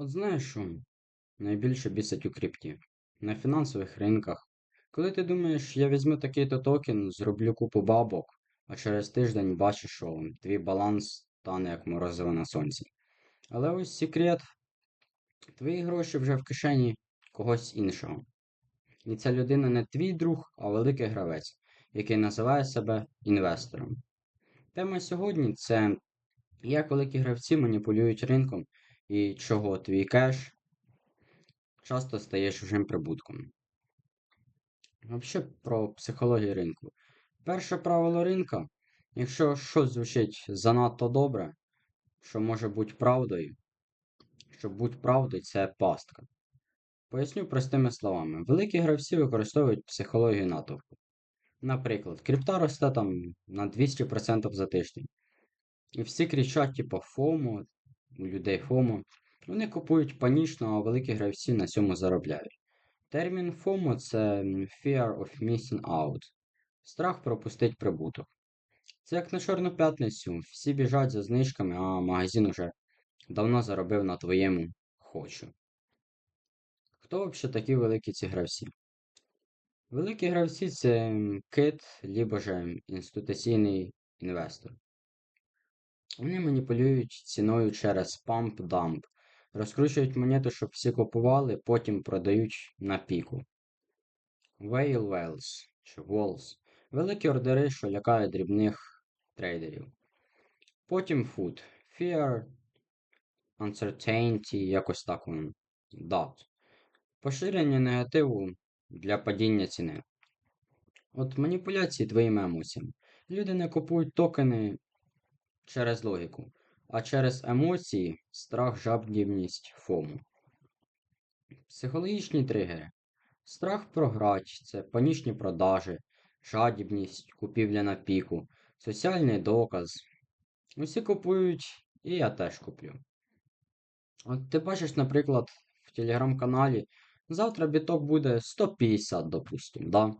От знаєш що найбільше бісить у крипті? На фінансових ринках. Коли ти думаєш, я візьму такий-то токен, зроблю купу бабок, а через тиждень бачиш, що твій баланс стане як морозиво на сонці. Але ось секрет, твої гроші вже в кишені когось іншого. І ця людина не твій друг, а великий гравець, який називає себе інвестором. Тема сьогодні це як великі гравці маніпулюють ринком і чого твій кеш часто стає чужим прибутком. Взагалі про психологію ринку. Перше правило ринка, якщо щось звучить занадто добре, що може бути правдою, щоб бути правдою, це пастка. Поясню простими словами. Великі гравці використовують психологію натовпу. Наприклад, крипта росте там на 200% за тиждень. І всі кричать, типу, ФОМО, у людей ФОМО. Вони купують панічно, а великі гравці на цьому заробляють. Термін FOMO це Fear of Missing Out. Страх пропустить прибуток. Це як на Чорну п'ятницю. Всі біжать за знижками, а магазин уже давно заробив на твоєму хочу. Хто взагалі такі великі ці гравці? Великі гравці це кит, либо же інституційний інвестор. Вони маніпулюють ціною через памп-дамп, розкручують монету, щоб всі купували, потім продають на піку. Whale Wells чи Walls великі ордери, що лякають дрібних трейдерів. Потім Food. Fear, Uncertainty, якось так воно. Doubt. Поширення негативу для падіння ціни. От маніпуляції твоїми емоціями. Люди не купують токени через логіку, а через емоції, страх, жадібність, фому. Психологічні тригери. Страх програть, це панічні продажі, жадібність, купівля на піку, соціальний доказ. Усі купують, і я теж куплю. От ти бачиш, наприклад, в телеграм-каналі завтра біток буде 150, допустим, да?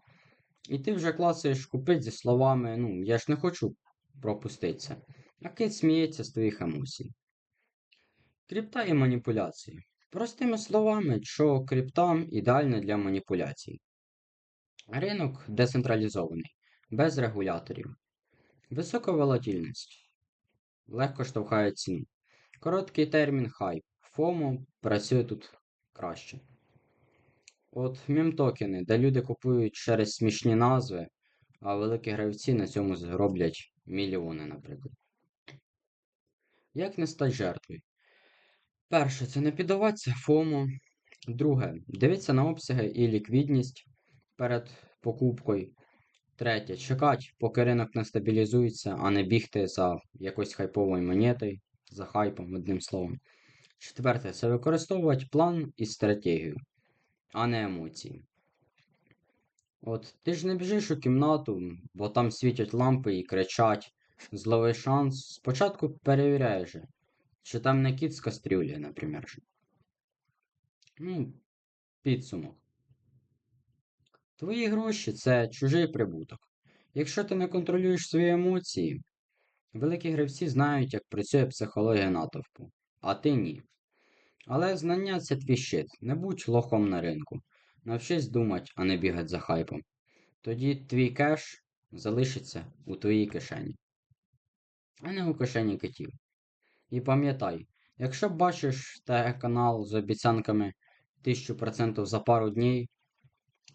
І ти вже класуєш купити зі словами, ну, я ж не хочу пропуститися. А кит сміється з твоїх емоцій. Крипта і маніпуляції. Простими словами, що крипта ідеальна для маніпуляцій. Ринок децентралізований, без регуляторів. Висока волатильність. Легко штовхає ціну. Короткий термін хайп. ФОМО працює тут краще. От мемтокени, де люди купують через смішні назви, а великі гравці на цьому зроблять мільйони, наприклад. Як не стати жертвою? Перше, це не піддаватися ФОМО. Друге, дивитися на обсяги і ліквідність перед покупкою. Третє, чекати, поки ринок не стабілізується, а не бігти за якоюсь хайповою монетою, за хайпом, одним словом. Четверте, це використовувати план і стратегію, а не емоції. От ти ж не біжиш у кімнату, бо там світять лампи і кричать. Зловий шанс. Спочатку перевіряєш, чи там не кіт з кастрюлі, наприклад. Ну, підсумок. Твої гроші це чужий прибуток. Якщо ти не контролюєш свої емоції, великі гравці знають, як працює психологія натовпу, а ти ні. Але знання це твій щит. Не будь лохом на ринку. Навчись думати, а не бігати за хайпом. Тоді твій кеш залишиться у твоїй кишені а не у кишені китів. І пам'ятай, якщо бачиш канал з обіцянками 1000% за пару днів,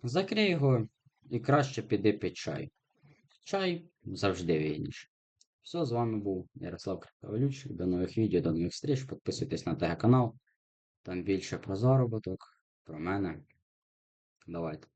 закрий його і краще піди під чай. Чай завжди вільніше. Все, з вами був Ярослав Криптовалючик. До нових відео, до нових зустріч. Підписуйтесь на ТГ канал. Там більше про заробіток, про мене. Давайте.